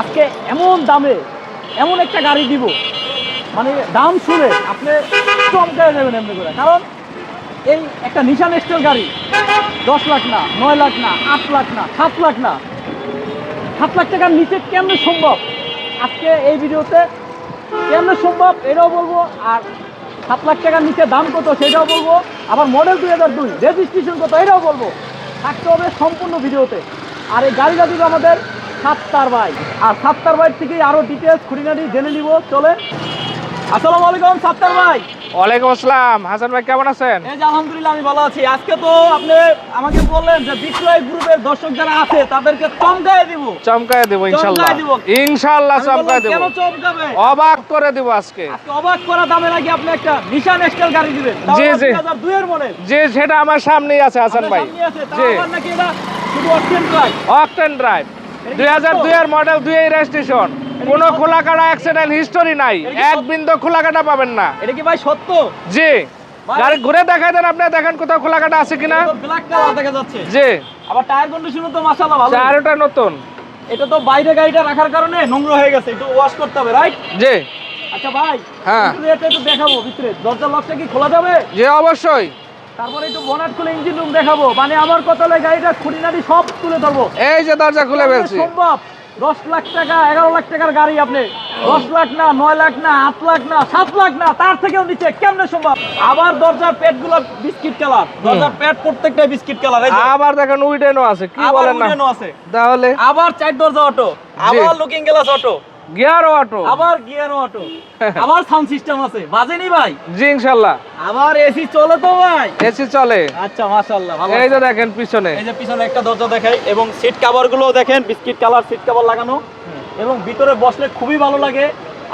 আজকে এমন দামে, এমন একটা গাড়ি দিব। মানে দাম শুনে আপনি চমকায় যাবেন এমনি করে। কারণ এই একটা নিশান এক্সটেল গাড়ি, দশ লাখ না, নয় লাখ না, আট লাখ না, সাত লাখ না। সাত লাখ টাকার নিচে কেমনে সম্ভব? আজকে এই ভিডিওতে কেমনে সম্ভব এটাও বলব, আর সাত লাখ টাকার নিচে দাম কত সেটাও বলব, আবার মডেল দুই হাজার দুই রেজিস্ট্রেশন কত এটাও বলব। থাকতে হবে সম্পূর্ণ ভিডিওতে। আর এই গাড়িটা দিব আমাদের সাতটার বাইক আর সাতটার বাইক থেকেই আরও ডিটেলস খুঁটিনাটি জেনে নিব চলে আসসালামু আলাইকুম ভাই। ওয়ালাইকুম আসসালাম। হাসান ভাই কেমন আছেন? এই যে আলহামদুলিল্লাহ আমি ভালো আছি। আজকে তো আপনি আমাকে বললেন যে বিক্রয় গ্রুপের দর্শক যারা আছে তাদেরকে চমকায় দিব। চমকায় দেবো ইনশাল্লাহ। চমকায় দিব। ইনশাল্লাহ আমি চমকায় দেবো। কেন চমকাবে? অবাক করে দেবো আজকে। আজকে অবাক করা দামে নাকি আপনি একটা নিশান এক্সটেল গাড়ি দিবেন? জি, জি। দুই এর মডেল। যে সেটা আমার সামনেই আছে হাসান ভাই। জি। আবার নাকি এটা শুধু অপশন ট্রাক অকটেন ড্রাইভ দুই হাজার দুই এর মডেল দুই রেজিস্ট্রেশন কোনো খোলা কাটা অ্যাক্সিডেন্ট হিস্টোরি নাই এক বিন্দু খোলা কাটা পাবেন না। এটা কি ভাই সত্য? জি। গাড়ি ঘুরে দেখাই দেন আপনি দেখেন কোথাও খোলা কাটা আছে কিনা। ব্ল্যাক কালার দেখা যাচ্ছে। জি। আবার টায়ার কন্ডিশনও তো মাশাআল্লাহ ভালো। চারোটা নতুন। এটা তো বাইরে গাড়িটা রাখার কারণে নোংরা হয়ে গেছে একটু ওয়াশ করতে হবে রাইট জি। আচ্ছা ভাই হ্যাঁ। এটা একটু দেখাবো ভিতরে। দরজা লকটা কি খোলা যাবে? জি অবশ্যই। তারপরে একটু বনাট খুলে ইঞ্জিন রুম দেখাবো। মানে আমার কত লাগে গাড়িটা খুঁটিনাটি সব তুলে ধরবো। এই যে দরজা খুলে ফেলছি। সম্ভব। দশ লাখ টাকা এগারো লাখ টাকার গাড়ি আপনি। দশ লাখ না নয় লাখ না আট লাখ না সাত লাখ না তার থেকেও নিচে কেমনে সম্ভব? আবার দরজার পেটগুলো বিস্কিট কালার। দরজার পেট প্রত্যেকটা বিস্কিট কালার আবার দেখেন উইডেনও আছে কি বলেন না। আছে। তাহলে? আবার চার দরজা অটো আবার looking glass auto gear auto. আবার গিয়ার অটো। আবার সাউন্ড সিস্টেম আছে। বাজেনি ভাই? জি ইনশাল্লাহ। আবার এসি চলে তো ভাই। এসি চলে। আচ্ছা মাশাআল্লাহ ভালো এই যে দেখেন পিছনে। এই যে পিছনে একটা দরজা দেখাই এবং সিট কভারগুলো দেখেন বিস্কিট কালার সিট কভার লাগানো। এবং ভিতরে বসলে খুবই ভালো লাগে।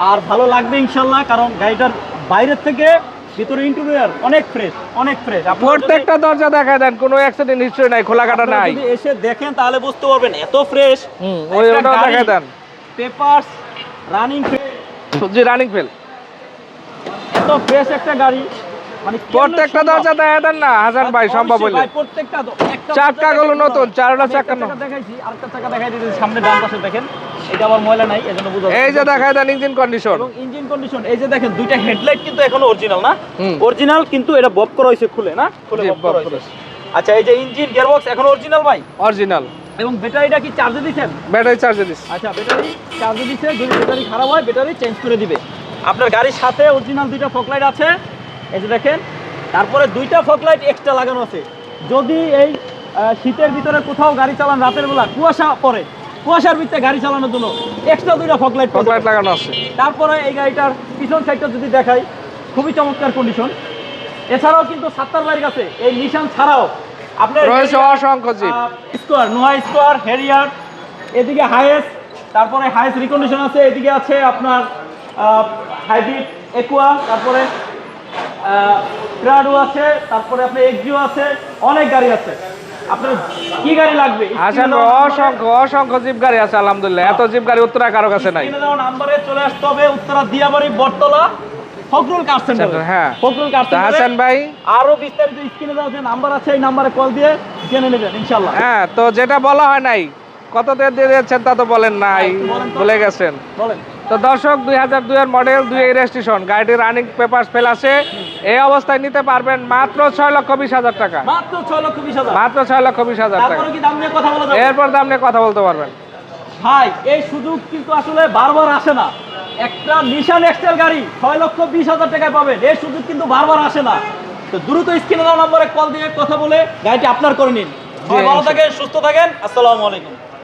আর ভালো লাগবে ইনশাল্লাহ কারণ গাড়িটার বাইরের থেকে ভিতরে ইন্টেরিয়র অনেক ফ্রেশ অনেক ফ্রেশ প্রত্যেকটা দরজা দেখা দেন কোনো অ্যাক্সিডেন্ট হিস্ট্রি নাই খোলা কাটা নাই। যদি এসে দেখেন তাহলে বুঝতে পারবেন এত ফ্রেশ ওই দেখা দেন। পেপারস রানিং জি রানিং ফেল এত ফ্রেশ একটা গাড়ি। মানে প্রত্যেকটা দরজা দেখা দেন না ভাই সম্ভব প্রত্যেকটা একটা নতুন, চারটা চাকা দেখাইছি আরেকটা চাকা দেখাই দিতেছি সামনে ডান পাশে দেখেন। এটা আবার ময়লা নাই এজন্য বুঝা এই যে দেখা দেন ইঞ্জিন কন্ডিশন এবং ইঞ্জিন কন্ডিশন এই যে দেখেন দুইটা হেডলাইট কিন্তু এখনও অরিজিনাল না? অরিজিনাল কিন্তু এটা বব করা হয়েছে খুলে না? খুলে বব করা হয়েছে। আচ্ছা এই যে ইঞ্জিন গিয়ারবক্স এখন অরিজিনাল ভাই? অরিজিনাল এবং ব্যাটারিটা কি চার্জে দিছেন? ব্যাটারি চার্জে দিস আচ্ছা ব্যাটারি চার্জে দিছে যদি ব্যাটারি খারাপ হয় ব্যাটারি চেঞ্জ করে দিবে। আপনার গাড়ির সাথে অরিজিনাল দুইটা ফকলাইট আছে এই যে দেখেন তারপরে দুইটা ফকলাইট এক্সট্রা লাগানো আছে। যদি এই শীতের ভিতরে কোথাও গাড়ি চালান রাতের বেলা কুয়াশা পড়ে কুয়াশার ভিতরে গাড়ি চালানোর জন্য এক্সট্রা দুইটা ফকলাইট ফকলাইট লাগানো আছে। তারপরে এই গাড়িটার পিছন সাইডটা যদি দেখাই খুবই চমৎকার কন্ডিশন এছাড়াও কিন্তু সাত্তার বাড়ির কাছে এই নিশান ছাড়াও। রয়েছে অসংখ্য jeep Esquire Noah Esquire Harrier এদিকে হাইয়েস্ট তারপরে হাইয়েস্ট রিকন্ডিশন আছে এদিকে আছে আপনার হাইব্রিড একুয়া তারপরে প্রাডো আছে তারপরে আপনার এক্সিও আছে অনেক গাড়ি আছে। আপনার কি গাড়ি লাগবে? হাসান ভাই, অসংখ্য অসংখ্য জিপ গাড়ি আছে আলহামদুলিল্লাহ। এত জিপ গাড়ি উত্তরা কারও কাছে নাই। নাম্বারে চলে আসতে হবে উত্তরা দিয়াবাড়ি বটতলা। ফখরুল কার সেন্টার হ্যাঁ। ফখরুল কার তা হাসান ভাই? আরও বিস্তারিত স্ক্রিনে দেওয়া যে নাম্বার আছে এই নাম্বারে কল দিয়ে জেনে নেবেন ইনশাআল্লাহ। হ্যাঁ তো যেটা বলা হয় নাই কততে দিয়ে দিয়েছেন তা তো বলেন নাই ভুলে গেছেন। বলেন। তো দর্শক দুই হাজার দুইয়ের মডেল দুই রেজিস্ট্রেশন গাড়িটির রানিং পেপার ফেল আছে। এই অবস্থায় নিতে পারবেন মাত্র ছয় লক্ষ বিশ হাজার টাকা। মাত্র ছয় লক্ষ বিশ হাজার। মাত্র ছয় লক্ষ বিশ হাজার টাকা। এরপর দাম নিয়ে কথা বলতে পারবেন। ভাই এই সুযোগ কিন্তু আসলে বারবার আসে না। একটা নিশান এক্সেল গাড়ি ছয় লক্ষ বিশ হাজার টাকায় পাবেন এই সুযোগ কিন্তু বারবার আসে না। তো দ্রুত স্ক্রিনে দেওয়া নম্বরে কল দিয়ে কথা বলে গাড়িটি আপনার করে নিন। ভালো থাকেন সুস্থ থাকেন। আসসালামু আলাইকুম।